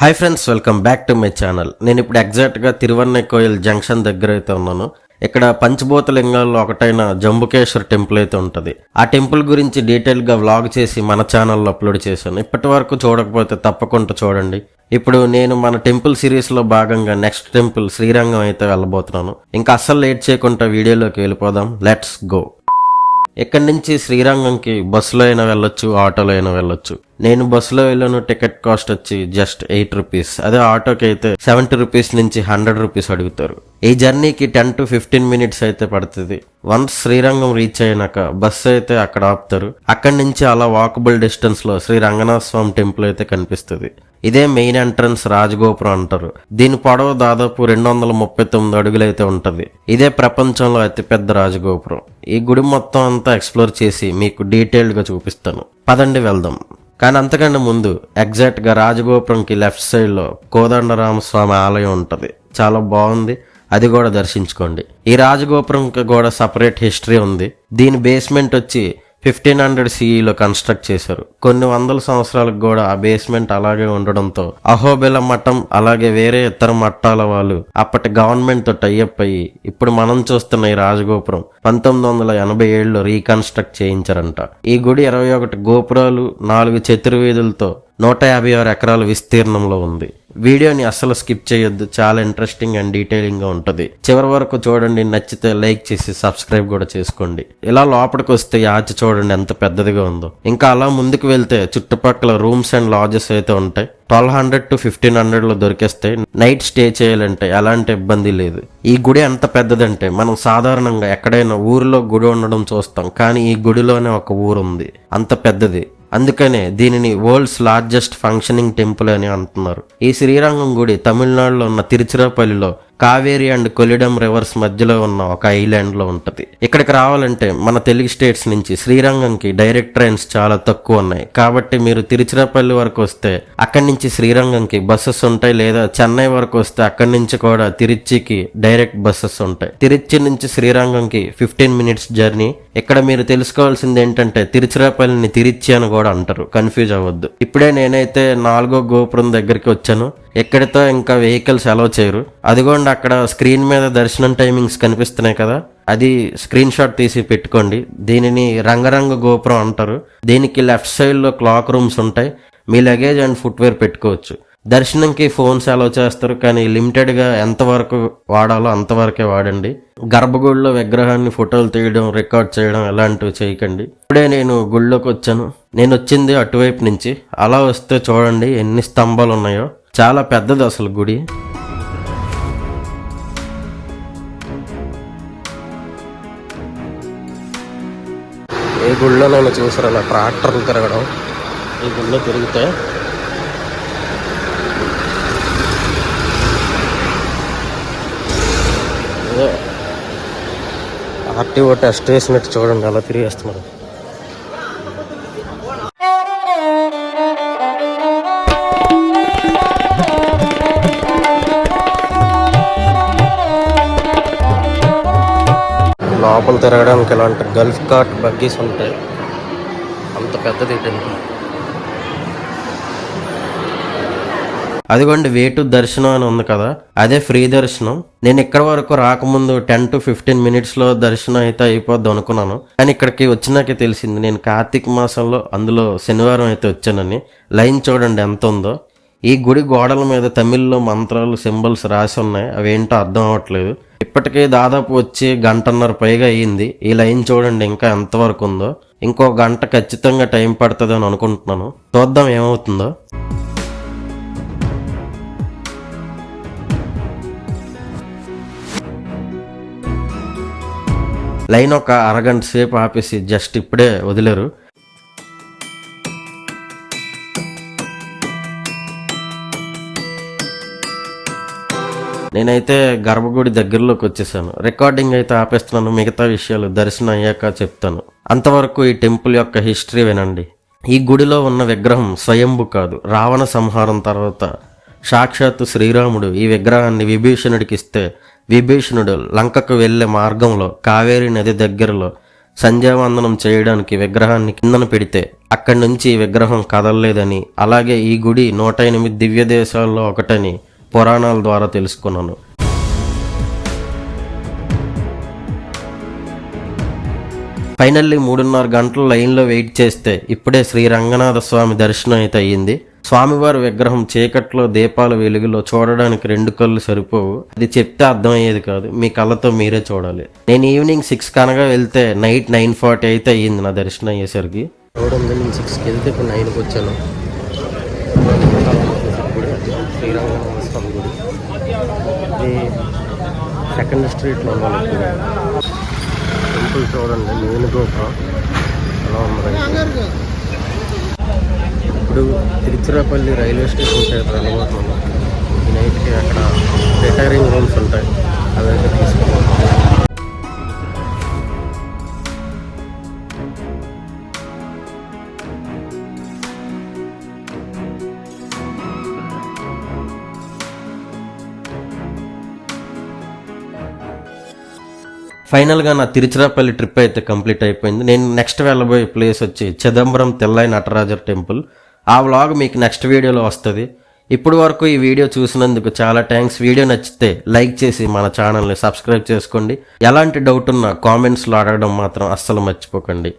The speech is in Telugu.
Hi friends welcome back to my channel నేను ఇప్పుడు ఎగ్జాక్ట్గా తిరువన్నై కోయిల్ జంక్షన్ దగ్గర అయితే ఉన్నాను. ఇక్కడ పంచభూత లింగాల్లో ఒకటైన జంబుకేశ్వర్ టెంపుల్ అయితే ఉంటుంది. ఆ టెంపుల్ గురించి డీటెయిల్గా వ్లాగ్ చేసి మన ఛానల్లో అప్లోడ్ చేశాను. ఇప్పటి వరకు చూడకపోతే తప్పకుండా చూడండి. ఇప్పుడు నేను మన టెంపుల్ సిరీస్లో భాగంగా నెక్స్ట్ టెంపుల్ శ్రీరంగం అయితే వెళ్ళబోతున్నాను. ఇంకా అస్సలు లేట్ చేయకుండా వీడియోలోకి వెళ్ళిపోదాం. లెట్స్ గో ఇక్కడి నుంచి శ్రీరంగంకి బస్సులో అయినా వెళ్ళొచ్చు ఆటోలో అయినా వెళ్ళొచ్చు. నేను బస్సులో వెళ్ళాను టికెట్ కాస్ట్ వచ్చి జస్ట్ ఎయిట్ రూపీస్ అదే ఆటోకి అయితే సెవెంటీ రూపీస్ నుంచి హండ్రెడ్ రూపీస్ అడుగుతారు. ఈ జర్నీకి టెన్ టు ఫిఫ్టీన్ మినిట్స్ అయితే పడుతుంది. వన్స్ శ్రీరంగం రీచ్ అయినాక బస్సు అయితే అక్కడ ఆపుతారు. అక్కడి నుంచి అలా వాకబుల్ డిస్టెన్స్లో శ్రీ రంగనాథ స్వామి టెంపుల్ అయితే కనిపిస్తుంది. ఇదే మెయిన్ ఎంట్రన్స్ రాజగోపురం అంటారు. దీని పొడవు దాదాపు రెండు వందల ముప్పై తొమ్మిది అడుగులైతే ఉంటుంది. ఇదే ప్రపంచంలో అతిపెద్ద రాజగోపురం. ఈ గుడి మొత్తం అంతా ఎక్స్ప్లోర్ చేసి మీకు డీటెయిల్డ్గా చూపిస్తాను. పదండి వెళ్దాం. కానీ అంతకంటే ముందు ఎగ్జాక్ట్గా రాజగోపురంకి లెఫ్ట్ సైడ్లో కోదండరామస్వామి ఆలయం ఉంటుంది. చాలా బాగుంది. అది కూడా దర్శించుకోండి. ఈ రాజగోపురంకి కూడా సపరేట్ హిస్టరీ ఉంది. దీని బేస్మెంట్ వచ్చి ఫిఫ్టీన్ హండ్రెడ్ సిఈలో కన్స్ట్రక్ట్ చేశారు. కొన్ని వందల సంవత్సరాలకు కూడా ఆ బేస్మెంట్ అలాగే ఉండడంతో అహోబెల మఠం అలాగే వేరే ఇతర మఠాల వాళ్ళు అప్పటి గవర్నమెంట్తో టైఅప్ అయ్యి ఇప్పుడు మనం చూస్తున్న ఈ రాజగోపురం పంతొమ్మిది వందల ఎనభై ఏడులో రీకన్స్ట్రక్ట్ చేయించారంట. ఈ గుడి ఇరవై ఒకటి గోపురాలు నాలుగు చతుర్వేదులతో నూట యాభై ఆరు ఎకరాల విస్తీర్ణంలో ఉంది. వీడియోని అస్సలు స్కిప్ చేయొద్దు. చాలా ఇంట్రెస్టింగ్ అండ్ డీటెయిలింగ్గా ఉంటుంది. చివరి వరకు చూడండి. నచ్చితే లైక్ చేసి సబ్స్క్రైబ్ కూడా చేసుకోండి. ఇలా లోపలికి వస్తే ఈ చూడండి ఎంత పెద్దదిగా ఉందో. ఇంకా అలా ముందుకు వెళ్తే చుట్టుపక్కల రూమ్స్ అండ్ లాడ్జెస్ అయితే ఉంటాయి. ట్వెల్వ్ హండ్రెడ్ టు ఫిఫ్టీన్ హండ్రెడ్లో దొరికేస్తే నైట్ స్టే చేయాలంటే ఎలాంటి ఇబ్బంది లేదు. ఈ గుడి ఎంత పెద్దదంటే మనం సాధారణంగా ఎక్కడైనా ఊరిలో గుడి ఉండడం చూస్తాం. కానీ ఈ గుడిలోనే ఒక ఊరు ఉంది అంత పెద్దది. అందుకనే దీనిని వరల్డ్స్ లార్జెస్ట్ ఫంక్షనింగ్ టెంపుల్ అని అంటున్నారు. ఈ శ్రీరంగం గుడి తమిళనాడులో ఉన్న తిరుచిరాపల్లిలో కావేరి అండ్ కొలిడం రివర్స్ మధ్యలో ఉన్న ఒక ఐలాండ్లో ఉంటుంది. ఇక్కడికి రావాలంటే మన తెలుగు స్టేట్స్ నుంచి శ్రీరంగంకి డైరెక్ట్ ట్రైన్స్ చాలా తక్కువ ఉన్నాయి. కాబట్టి మీరు తిరుచిరాపల్లి వరకు వస్తే అక్కడి నుంచి శ్రీరంగంకి బస్సెస్ ఉంటాయి లేదా చెన్నై వరకు వస్తే అక్కడి నుంచి కూడా తిరుచికి డైరెక్ట్ బస్సెస్ ఉంటాయి. తిరుచి నుంచి శ్రీరంగంకి ఫిఫ్టీన్ మినిట్స్ జర్నీ. ఇక్కడ మీరు తెలుసుకోవాల్సింది ఏంటంటే తిరుచిరాపల్లిని తిరిచి అని కూడా అంటారు. కన్ఫ్యూజ్ అవ్వద్దు. ఇప్పుడే నేనైతే నాలుగో గోపురం దగ్గరికి వచ్చాను. ఎక్కడితో ఇంకా వెహికల్స్ అలౌ చేయరు. అదిగోండి అక్కడ స్క్రీన్ మీద దర్శనం టైమింగ్స్ కనిపిస్తున్నాయి కదా అది స్క్రీన్ షాట్ తీసి పెట్టుకోండి. దీనిని రంగరంగ గోపురం అంటారు. దీనికి లెఫ్ట్ సైడ్లో క్లాక్ రూమ్స్ ఉంటాయి. మీ లగేజ్ అండ్ ఫుట్వేర్ పెట్టుకోవచ్చు. దర్శనంకి ఫోన్స్ అలో చేస్తారు కానీ లిమిటెడ్గా ఎంతవరకు వాడాలో అంతవరకే వాడండి. గర్భగుడిలో విగ్రహాన్ని ఫోటోలు తీయడం రికార్డ్ చేయడం అలాంటివి చేయకండి. ఇప్పుడే నేను గుళ్ళోకి వచ్చాను. నేను వచ్చింది అటువైపు నుంచి. అలా వస్తే చూడండి ఎన్ని స్తంభాలు ఉన్నాయో చాలా పెద్దది అసలు గుడి. ఏ గుళ్ళోనైనా చూసారు అలా ట్రాక్టర్లు తిరగడం. ఈ గుళ్ళో తిరిగితే ఆర్టీఓ టెస్ట్ వేసినట్టు చూడండి అలా తిరిగేస్తున్నారు. లోపల తిరగడానికి ఇలాంటి గల్ఫ్ కార్ట్ బగ్గీస్ ఉంటాయి. అంత పెద్దది ఈ టెంపుల్ అదిగోండి వేటు దర్శనం అని ఉంది కదా. అదే ఫ్రీ దర్శనం. నేను ఇక్కడ వరకు రాకముందు టెన్ టు ఫిఫ్టీన్ మినిట్స్లో దర్శనం అయితే అయిపోద్ది అనుకున్నాను. కానీ ఇక్కడికి వచ్చినాకే తెలిసింది. నేను కార్తీక మాసంలో అందులో శనివారం అయితే వచ్చానని. లైన్ చూడండి ఎంత ఉందో. ఈ గుడి గోడల మీద తమిళ్ళో మంత్రాలు సింబల్స్ రాసి ఉన్నాయి. అవేంటో అర్థం అవ్వట్లేదు. ఇప్పటికే దాదాపు వచ్చి గంటన్నర పైగా అయ్యింది. ఈ లైన్ చూడండి ఇంకా ఎంతవరకు ఉందో. ఇంకో గంట ఖచ్చితంగా టైం పడుతుంది అని అనుకుంటున్నాను. చూద్దాం ఏమవుతుందో. లైన్ ఒక అరగంట సేపు ఆపేసి జస్ట్ ఇప్పుడే వదిలేరు. నేనైతే గర్భగుడి దగ్గరలోకి వచ్చేసాను. రికార్డింగ్ అయితే ఆపేస్తున్నాను. మిగతా విషయాలు దర్శనం అయ్యాక చెప్తాను. అంతవరకు ఈ టెంపుల్ యొక్క హిస్టరీ వినండి. ఈ గుడిలో ఉన్న విగ్రహం స్వయంభు కాదు. రావణ సంహారం తర్వాత సాక్షాత్తు శ్రీరాముడు ఈ విగ్రహాన్ని విభీషణుడికి ఇస్తే విభీషణుడు లంకకు వెళ్ళే మార్గంలో కావేరీ నది దగ్గరలో సంధ్యావందనం చేయడానికి విగ్రహాన్ని కిందన పెడితే అక్కడి నుంచి విగ్రహం కదలలేదని అలాగే ఈ గుడి నూట ఎనిమిది దివ్య దేశాల్లో ఒకటని పురాణాల ద్వారా తెలుసుకున్నాను. ఫైనల్లీ మూడున్నర గంటలు లైన్లో వెయిట్ చేస్తే ఇప్పుడే శ్రీ రంగనాథ స్వామి దర్శనం అయితే అయ్యింది. స్వామివారి విగ్రహం చీకట్లో దీపాల వెలుగులో చూడడానికి రెండు కళ్ళు సరిపోవు. అది చెప్తే అర్థమయ్యేది కాదు. మీ కళ్ళతో మీరే చూడాలి. నేను ఈవినింగ్ సిక్స్ కనగా వెళ్తే నైట్ నైన్ ఫార్టీ అయితే అయ్యింది నా దర్శనం అయ్యేసరికి. చూడండి నేను సిక్స్కి వెళ్తే ఇప్పుడు నైన్కి వచ్చాను. శ్రీరంగనాథ స్వామి గుడి. ఇది సెకండ్ స్ట్రీట్లో ఉన్నాను టెంపుల్ చూడండి మెయిన్ గోపురం ఎలా ఉంది ఇప్పుడు తిరుచిరాపల్లి రైల్వే స్టేషన్ చేత వెళ్ళబోతున్నాం నైట్కి అక్కడ రిటైరింగ్ రూమ్స్ ఉంటాయి. ఫైనల్గా నా తిరుచిరాపల్లి ట్రిప్ అయితే కంప్లీట్ అయిపోయింది. నేను నెక్స్ట్ వెళ్ళబోయే ప్లేస్ వచ్చి చిదంబరం తెల్లై నటరాజర్ టెంపుల్ ఆ వ్లాగ్ మీకు నెక్స్ట్ వీడియోలో వస్తుంది. ఇప్పటి వరకు ఈ వీడియో చూసినందుకు చాలా థ్యాంక్స్ వీడియో నచ్చితే లైక్ చేసి మన ఛానల్ని సబ్స్క్రైబ్ చేసుకోండి. ఎలాంటి డౌట్ ఉన్నా కామెంట్స్లో అడగడం మాత్రం అస్సలు మర్చిపోకండి.